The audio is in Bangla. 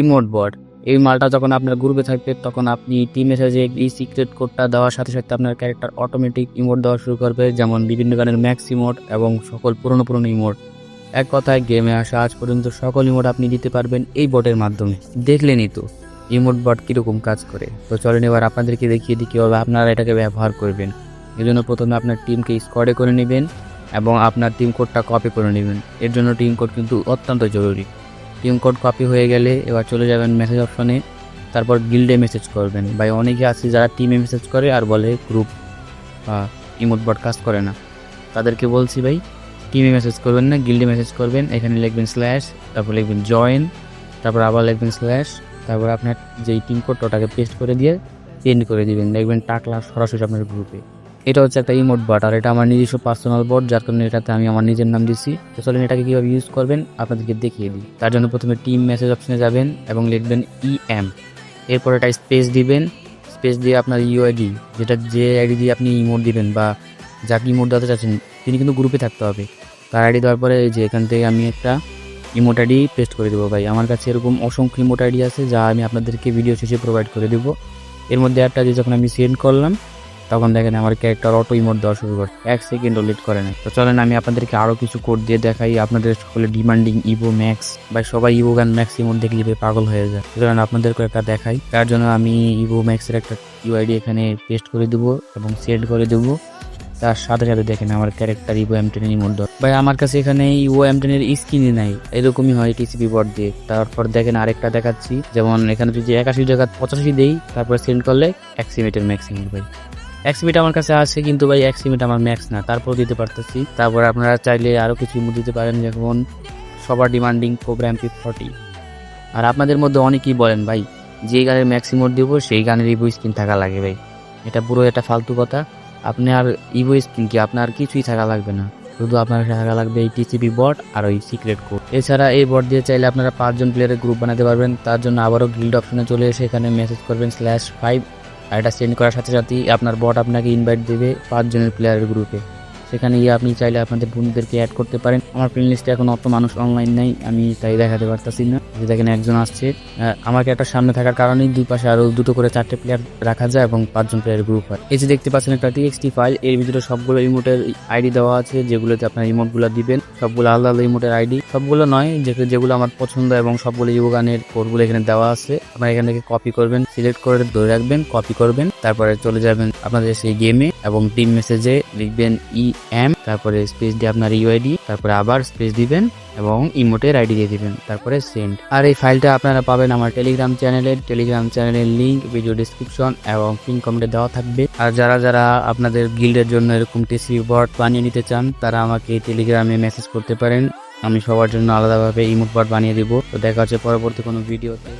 ইমোট বট। এই মালটা যখন আপনার গ্রুপে থাকবে, তখন আপনি টিম মেসেজে এই সিক্রেট কোডটা দেওয়ার সাথে সাথে আপনার ক্যারেক্টার অটোমেটিক ইমোট দেওয়া শুরু করবে, যেমন বিভিন্ন গানের ম্যাক্স ইমোট এবং সকল পুরনো পুরনো ইমোট। এক কথায় গেমে আসা আজ পর্যন্ত সকল ইমোট আপনি দিতে পারবেন এই বটের মাধ্যমে। দেখলেনই তো ইমোট বট কীরকম কাজ করে। তো চলেন এবার আপনাদেরকে দেখিয়ে দিই কীভাবে আপনারা এটাকে ব্যবহার করবেন। এই জন্য প্রথমে আপনার টিমকে স্কোয়াডে করে নেবেন এবং আপনার টিম কোডটা কপি করে নেবেন। এর জন্য টিম কোড কিন্তু অত্যন্ত জরুরি। টিম কোড কপি হয়ে গেলে এবার চলে যাবেন মেসেজ অপশনে তারপর গিল্ডে মেসেজ করবেন। ভাই, অনেকে আছে যারা টিমে মেসেজ করে আর বলে গ্রুপ বা ইমোট ব্রডকাস্ট করে না। তাদেরকে বলছি ভাই টিমে মেসেজ করবেন না গিল্ডে মেসেজ করবেন। এখানে লিখবেন স্ল্যাশ তারপর লিখবেন জয়েন তারপর আবার লিখবেন স্ল্যাশ তারপর আপনার যেই টিম কোড ওটাকে পেস্ট করে দিয়ে চেঞ্জ করে দিবেন। দেখবেন টাকলা সরাসরি আপনার গ্রুপে এটা হচ্ছে একটা ইমোট বট আর এটা আমার নিজস্ব পার্সোনাল বট যার কারণে এটাতে আমি আমার নিজের নাম দিচ্ছি তো চলেন এটাকে কীভাবে ইউজ করবেন আপনাদেরকে দেখিয়ে দিই। তার জন্য প্রথমে টিম মেসেজ অপশনে যাবেন এবং লিখবেন ই এম এরপর এটা স্পেস দিবেন। স্পেস দিয়ে আপনার ইউআইডি যেটা যে আইডি দিয়ে আপনি ইমোট দিবেন বা যাকে ইমোট দিতে চাচ্ছেন, তিনি কিন্তু গ্রুপে থাকতে হবে। তার আইডি দেওয়ার পরে এই যে এখান থেকে আমি একটা ইমোট আইডি পেস্ট করে দেবো ভাই। আমার কাছে এরকম অসংখ্য ইমোট আইডি আছে, যা আমি আপনাদেরকে ভিডিও শেষে প্রোভাইড করে দেবো। এর মধ্যে একটা দিয়ে যখন আমি সেন্ড করলাম তখন দেখেন আমার ক্যারেক্টার অটো ইমোট দেওয়া শুরু করে এক সেকেন্ডও লেট করে না তো চলেন আমি আপনাদেরকে আরও কিছু কোড দিয়ে দেখাই। আপনাদের সকলে ডিমান্ডিং ইভো ম্যাক্স বা সবাই ইভো গান ম্যাক্স ইমোট দেখলে পাগল হয়ে যায়। সুতরাং আপনাদেরকে একটা দেখাই। তার জন্য আমি ইভো ম্যাক্সের একটা ইউআইডি এখানে পেস্ট করে দেবো এবং সেট করে দেবো। তার সাথে সাথে দেখেন আমার ক্যারেক্টার ইভো এম টেনের দেওয়া। ভাই, আমার কাছে এখানে ইভো এম টেনের স্কিনই নাই। এরকমই হয় টিসিপি বট দিয়ে। তারপর দেখেন আরেকটা দেখাচ্ছি। যেমন এখানে যদি একাশি জায়গা পঁচাশি দেই, তারপর সেন্ড করলে এক সিমেটের ম্যাক্সিমাম ভাই। এক্সিমিট আমার কাছে আছে, কিন্তু ভাই এক্সিমিট আমার ম্যাক্স না। তারপর দিতে পারতেছি। তারপর আপনারা চাইলে আরও কিছু ইমোট দিতে পারেন, যেমন সবার ডিমান্ডিং কোবরা এমপি ফর্টি আর আপনাদের মধ্যে অনেকেই বলেন, ভাই, যে গানের ম্যাক্সিমোট দিব, সেই গানের ইভো স্কিন থাকা লাগে ভাই। এটা পুরো একটা ফালতু কথা। আপনি আর ইভো স্কিন কি আপনার কিছুই থাকা লাগবে না। শুধু আপনার থাকা লাগবে এই টিসিপি বট আর ওই সিক্রেট কোড এছাড়া এই বট দিয়ে চাইলে আপনারা পাঁচজন প্লেয়ারের গ্রুপ বানাতে পারবেন। তার জন্য আবারও গিল্ড অপশনে চলে এসে এখানে মেসেজ করবেন স্ল্যাশ ফাইভ আর এটা সেন্ড করার সাথে সাথেই আপনার বট আপনাকে ইনভাইট দেবে পাঁচজনের প্লেয়ারের গ্রুপে সেখানে গিয়ে আপনি চাইলে আপনাদের বন্ধুদেরকে অ্যাড করতে পারেন। আমার প্লেন লিস্টে এখন অত মানুষ অনলাইন নেই, আমি তাই দেখাতে পারতাছি না। যে দেখেন একজন আসছে আমাকে একটা সামনে থাকার কারণেই দুই পাশে আরও দুটো করে চারটে প্লেয়ার রাখা যায় এবং পাঁচজন প্লেয়ার গ্রুপ হয়। এই যে দেখতে পাচ্ছেন একটা টিএক্সটি ফাইল এর ভিতরে সবগুলো ইমোটের আইডি দেওয়া আছে, যেগুলোতে আপনার রিমোট ইমোটগুলো দিবেন। সবগুলো আলাদা আলাদা ইমোটের আইডি সবগুলো নয় যেগুলো আমার পছন্দ এবং সবগুলো ইউগানের কোডগুলো এখানে দেওয়া আছে। আপনারা এখান থেকে কপি করবেন সিলেক্ট করে ধরে রাখবেন কপি করবেন, তারপরে চলে যাবেন আপনাদের সেই গেমে এবং টিম মেসেজে লিখবেন ই এম তারপরে স্পেস দিয়ে আপনার ইউআইডি তারপরে আবার স্পেস দিবেন এবং ইমোটের আইডি দিয়ে দিবেন, তারপরে সেন্ড আর এই ফাইলটা আপনারা পাবেন আমার টেলিগ্রাম চ্যানেলের টেলিগ্রাম চ্যানেলের লিংক ভিডিও ডিসক্রিপশন এবং পিন কমেন্টে দেওয়া থাকবে। আর যারা যারা আপনাদের গিল্ডের জন্য এরকম টিসি বট বানিয়ে নিতে চান, তারা আমাকে টেলিগ্রামে মেসেজ করতে পারেন। আমি সবার জন্য আলাদাভাবে ইমোট বট বানিয়ে দিব। তো দেখা হচ্ছে পরবর্তী কোনো ভিডিওতে